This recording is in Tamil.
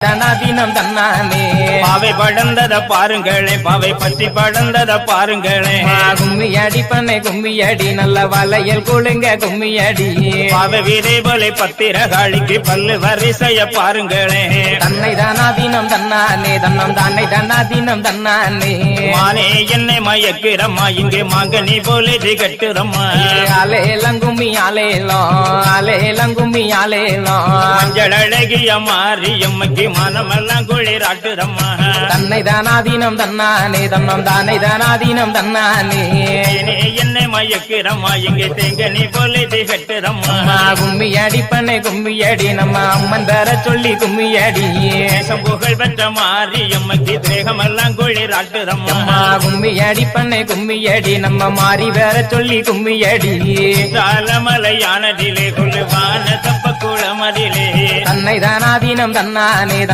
தனாதீனம் தன்னானே. பாவை படர்ந்தத பாருங்களே பாவை பற்றி படர்ந்தத பாருங்களே. கும்மி அடி பண்ணை கும்மி அடி நல்ல வளையல் குழுங்க கும்மி அடி. பாவை வீரை போல பத்திரகாளிக்கு பல்லு வரிசைய பாருங்களே. தன்னை தானாதீனம் தன்னானே தன்னம் தானே தன்னாதீனம் தன்னானே மானே என்னை மயக்கிறம்மா இங்கே மாங்கனி போல கட்டுறம்மா அலேலம் கும்மி அலேலம் அலேலம் கும்மி அலேலம் மஞ்சள் அழகிய மாரியம்மைக்கு மனமெல்லாம் குளிராட்டுறம்மா தன்னை தானாதீனம் தன்னானே தன்னம் தானே தானாதீனம் தன்னானே என்னை மயக்கிறம்மா இங்கே தேங்கனி போல கட்டுறம்மா அம்மா கும்மி அடி பண்ணை கும்மி அடி நம்ம அம்மன் தர சொல்லி கும்மி அடி தேசம் புகழ் பெற்ற மாரியம்மைக்கு தேகமெல்லாம் குளிராட்டுறம்மா அம்மா கும்மி அடி பண்ணை கும்மி அடி நம்ம மாறி வேற சொல்லி கும்மி அடி சாலமலையானதிலே கொள்ளுவான தப்ப குளமதிலே தன்னை தானாதீனம் தன்னானே